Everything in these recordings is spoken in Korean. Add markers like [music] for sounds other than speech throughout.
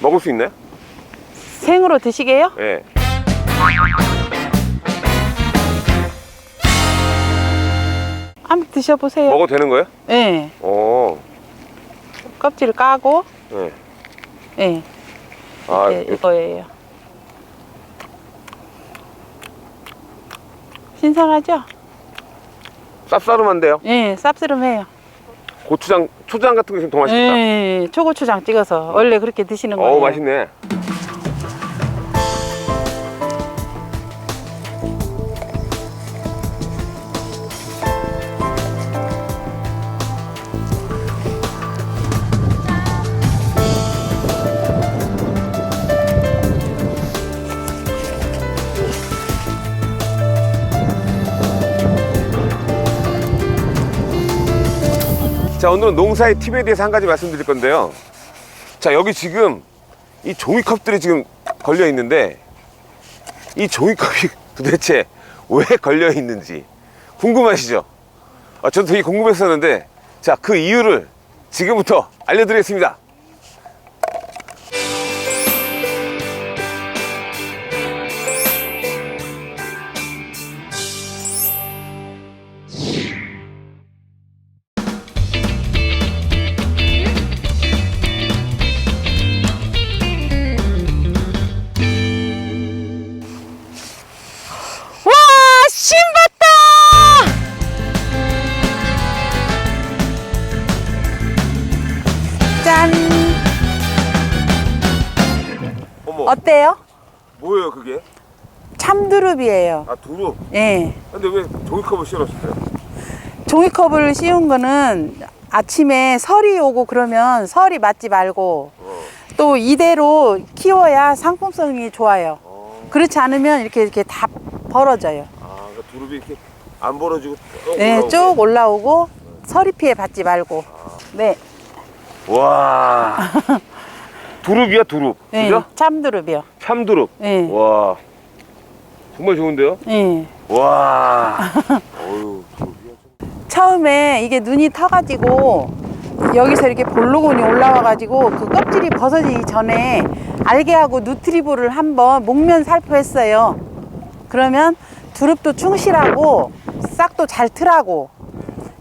먹을 수 있나요? 생으로 드시게요? 예. 한번 드셔보세요. 먹어도 되는 거예요? 네. 어. 껍질 까고, 예. 네. 아, 네, 이거예요. 신선하죠? 쌉싸름한데요? 예, 쌉스름해요. 고추장, 초장 같은 게 있으면 더 맛있겠다. 예, 초고추장 찍어서 원래 그렇게 드시는 거예요. 어우, 맛있네. 자, 오늘은 농사의 팁에 대해서 한 가지 말씀드릴 건데요. 자, 여기 지금 이 종이컵들이 지금 걸려 있는데 이 종이컵이 [laughs] 도대체 왜 걸려 있는지 궁금하시죠? 아, 저도 되게 궁금했었는데 자, 그 이유를 지금부터 알려드리겠습니다. 어때요? 뭐예요 그게? 참두릅이에요. 아, 두릅. 예. 근데 왜 종이컵을 씌워놨어요? 종이컵을 씌운 거는 아침에 설이 오고 그러면 설이 맞지 말고 어. 또 이대로 키워야 상품성이 좋아요. 어. 그렇지 않으면 이렇게 이렇게 다 벌어져요. 아, 그러니까 두릅이 이렇게 안 벌어지고 쭉 네, 올라오고. 쭉 올라오고 서리 피해 받지 말고. 네, 와. [laughs] 두릅이야, 두릅. 네 그죠? 참두릅이요. 참두릅. 네, 와. 정말 좋은데요? 네. 와. [laughs] 두릅이야. 처음에 이게 눈이 터가지고 여기서 이렇게 볼로곤이 올라와가지고 그 껍질이 벗어지기 전에 알게하고 누트리브를 한번 목면 살포했어요. 그러면 두릅도 충실하고 싹도 잘 트라고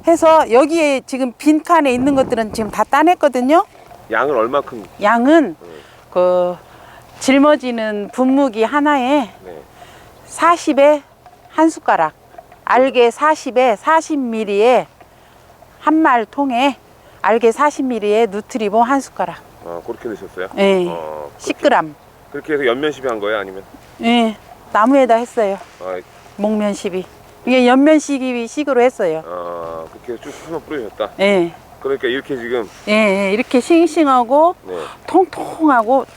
해서 여기에 지금 빈 칸에 있는 것들은 지금 다 따냈거든요. 양은 얼마큼? 양은 그 짊어지는 분무기 하나에 네. 40에 한 숟가락, 알게 40에 40ml에 한 말 통에 알게 40ml에 누트리보 한 숟가락. 아, 그렇게 넣으셨어요? 예. 어, 그렇게, 10g. 그렇게 해서 연면시비 한 거예요? 아니면? 예. 나무에다 했어요. 아, 목면 시비. 이게 연면 시기 식으로 했어요. 아 그렇게 해서 쭉 한번 뿌려줬다. 예. 그러니까 이렇게 지금, 예, 예. 이렇게 싱싱하고 네. 통통하고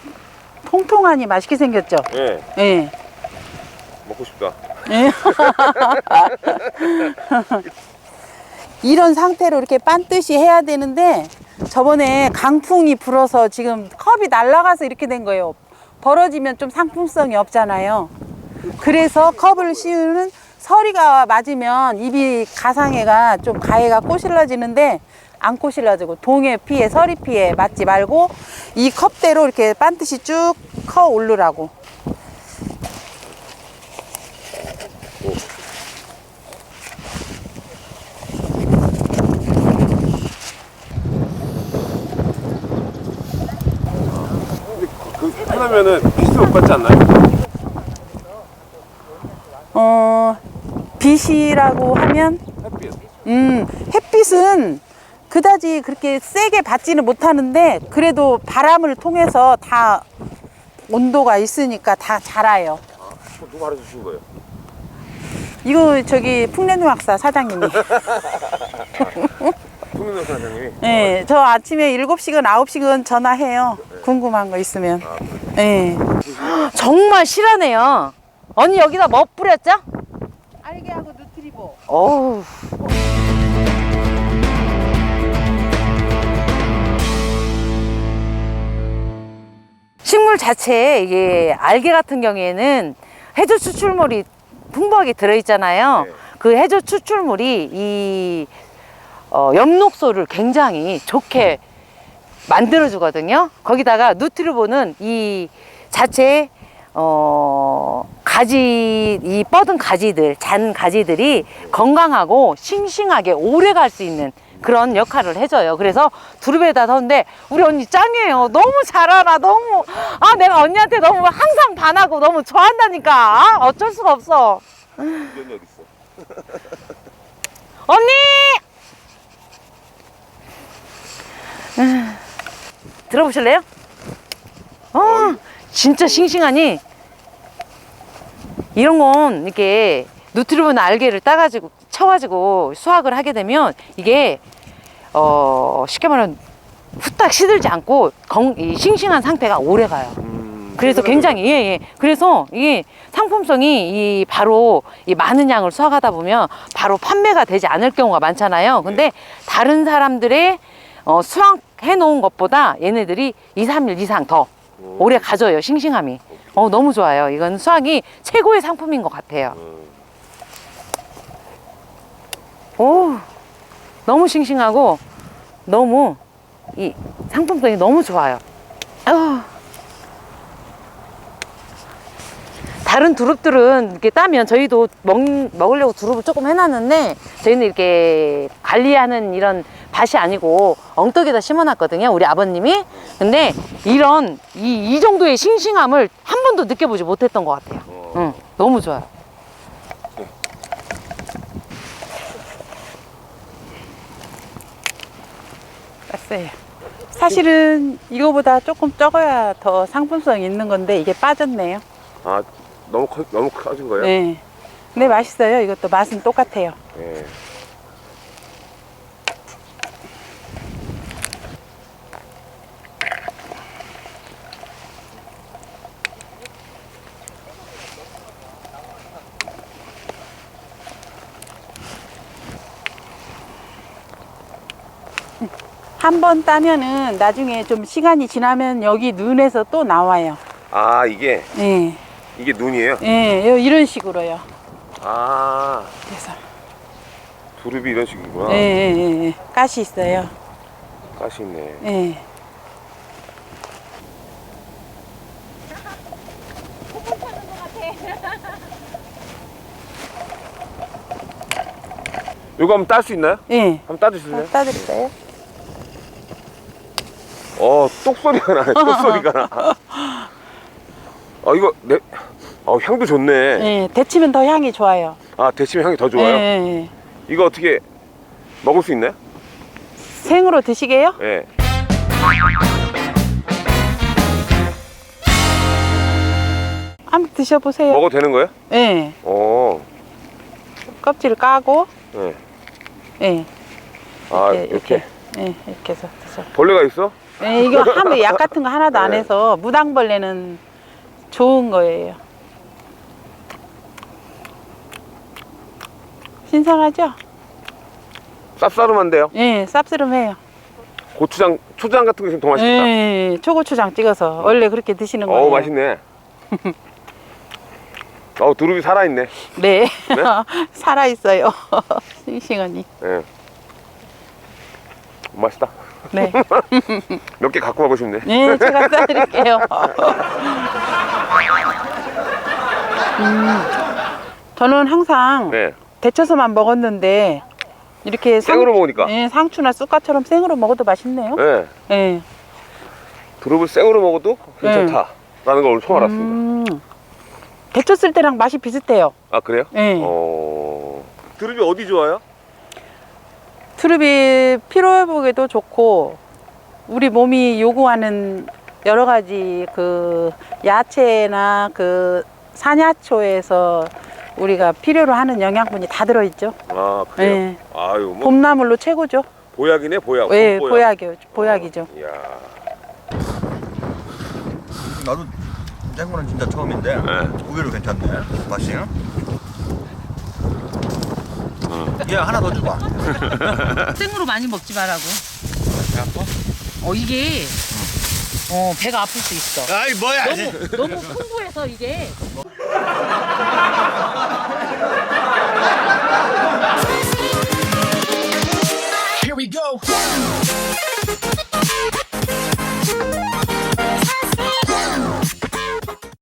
통통하니 맛있게 생겼죠. 네. 예. 먹고 싶다. 예. [laughs] 이런 상태로 이렇게 반듯이 해야 되는데 저번에 강풍이 불어서 지금 컵이 날아가서 이렇게 된 거예요. 벌어지면 좀 상품성이 없잖아요. 그래서 컵을 씌우는 서리가 맞으면 입이 가상해가 좀 가해가 꼬실러지는데 안 꼬실러지고 동해 피해 서리 피해 맞지 말고 이 컵대로 이렇게 반듯이 쭉 커 오르라고. 근데 그, 그 하나면은 피스 못 받지 않나요? 어, 빛이라고 하면, 햇빛. 음, 햇빛은 그다지 그렇게 세게 받지는 못하는데, 그래도 바람을 통해서 다 온도가 있으니까 다 자라요. 그거 누가 알아주신 거예요? 이거 저기 풍년유학사 사장님이. [laughs] 풍민호 사장님이. 네, 저 아침에 7시간, 9시간 전화해요. 궁금한 거 있으면. 네. [laughs] 정말 실하네요. 언니 여기다 뭐 뿌렸죠? 알게하고 누트리보. 어우. 식물 자체에 이게 알게 같은 경우에는 해조 추출물이 풍부하게 들어있잖아요. 네. 그 해조 추출물이 이 어, 엽록소를 굉장히 좋게 만들어주거든요. 거기다가 누트리보는 이 자체 어, 가지 이 뻗은 가지들 잔 가지들이 건강하고 싱싱하게 오래 갈 수 있는 그런 역할을 해줘요. 그래서 두릅에다 넣는데 우리 언니 짱이에요. 너무 잘 알아. 너무 아 내가 언니한테 너무 항상 반하고 너무 좋아한다니까. 아, 어쩔 수가 없어. [laughs] 언니! 음, 들어보실래요? 어, 진짜 싱싱하니 이런 건 이렇게 누트리본 알게를 따가지고 쳐가지고 수확을 하게 되면 이게 어 쉽게 말하면 후딱 시들지 않고 건, 이 싱싱한 상태가 오래 가요. 음, 그래서 굉장히 예, 예. 그래서 이게 상품성이 이 바로 이 많은 양을 수확하다 보면 바로 판매가 되지 않을 경우가 많잖아요. 근데 다른 사람들의 어, 수확해 놓은 것보다 얘네들이 2, 3일 이상 더 오래 가져요. 싱싱함이. 어, 너무 좋아요. 이건 수확이 최고의 상품인 것 같아요. 오, 너무 싱싱하고 너무 이 상품성이 너무 좋아요. 아우. 다른 두릅들은 이렇게 따면 저희도 먹, 먹으려고 두릅을 조금 해놨는데 저희는 이렇게 관리하는 이런 밭이 아니고 엉떡에다 심어놨거든요 우리 아버님이 근데 이런 이, 이 정도의 싱싱함을 한 번도 느껴보지 못했던 것 같아요 응, 너무 좋아요 땄어요. 사실은 이거보다 조금 적어야 더 상품성 있는 건데 이게 빠졌네요. 아 너무 커, 너무 커진 거예요? 네. 근데 맛있어요. 이것도 맛은 똑같아요. 네. 한 번 따면은 나중에 좀 시간이 지나면 여기 눈에서 또 나와요. 아 이게 예. 이게 눈이에요? 예, 요- 이런 식으로요. 아 그래서. 두릅이 이런 식이구나. 예, 예, 예, 예. 가시 있어요. 가시 있네. 예. 이거 한번 딸 수 있나요? 예. 한번 따주실래요? 따드릴까요? 어, 똑소리가 나네, 똑소리가 나. 아, 이거, 내, 어, 향도 좋네. 예. 데치면 더 향이 좋아요. 아, 데치면 향이 더 예, 좋아요? 예, 예. 이거 어떻게 먹을 수 있나요? 생으로 드시게요? 예. 한번 드셔보세요. 먹어도 되는 거예요? 예. 어, 껍질 까고, 예. 예. 아, 이렇게, 이렇게. 이렇게. 예, 이렇게 해서 드셔. 벌레가 있어? 예, 이거 하면 약 같은 거 하나도 안 네. 해서 무당벌레는 좋은 거예요. 신선하죠? 쌉싸름한데요? 예, 쌉스름해요. 고추장, 초장 같은 거 있으면 더 예, 맛있겠다. 예, 초고추장 찍어서 원래 그렇게 드시는 거예요. 어우, 맛있네. [laughs] 어우, 두릅이 살아있네. 네, [laughs] 살아 있어요. [laughs] 싱싱하니. 예. 맛있다. 네, [laughs] 몇 개 갖고 가고 싶네. 네, 제가 싸드릴게요. [laughs] 음, 저는 항상 네. 데쳐서만 먹었는데 이렇게 생으로 먹으니까. 예, 상추나 쑥갓처럼 생으로 먹어도 맛있네요. 네. 예. 두릅을 생으로 먹어도 괜찮다라는 걸 오늘 처음 알았습니다. 음, 데쳤을 때랑 맛이 비슷해요. 아 그래요? 예. 어. 두릅이 어디 좋아요? 트릅이 피로 회복에도 좋고 우리 몸이 요구하는 여러 가지 그 야채나 그 산야초에서 우리가 필요로 하는 영양분이 다 들어있죠. 아 그래요? 예. 아유 뭐 봄나물로 최고죠. 보약이네 보약. 예, 봄보약. 보약이요. 보약이죠. 어, 이야. 나도 생거는 진짜 처음인데 의외로 괜찮네 맛이 얘 하나 더 줘봐. [laughs] 생으로 많이 먹지 말라고. 어 이게. 어 배가 아플 수 있어. 아이 뭐야 너무 너무 풍부해서 이게. We go.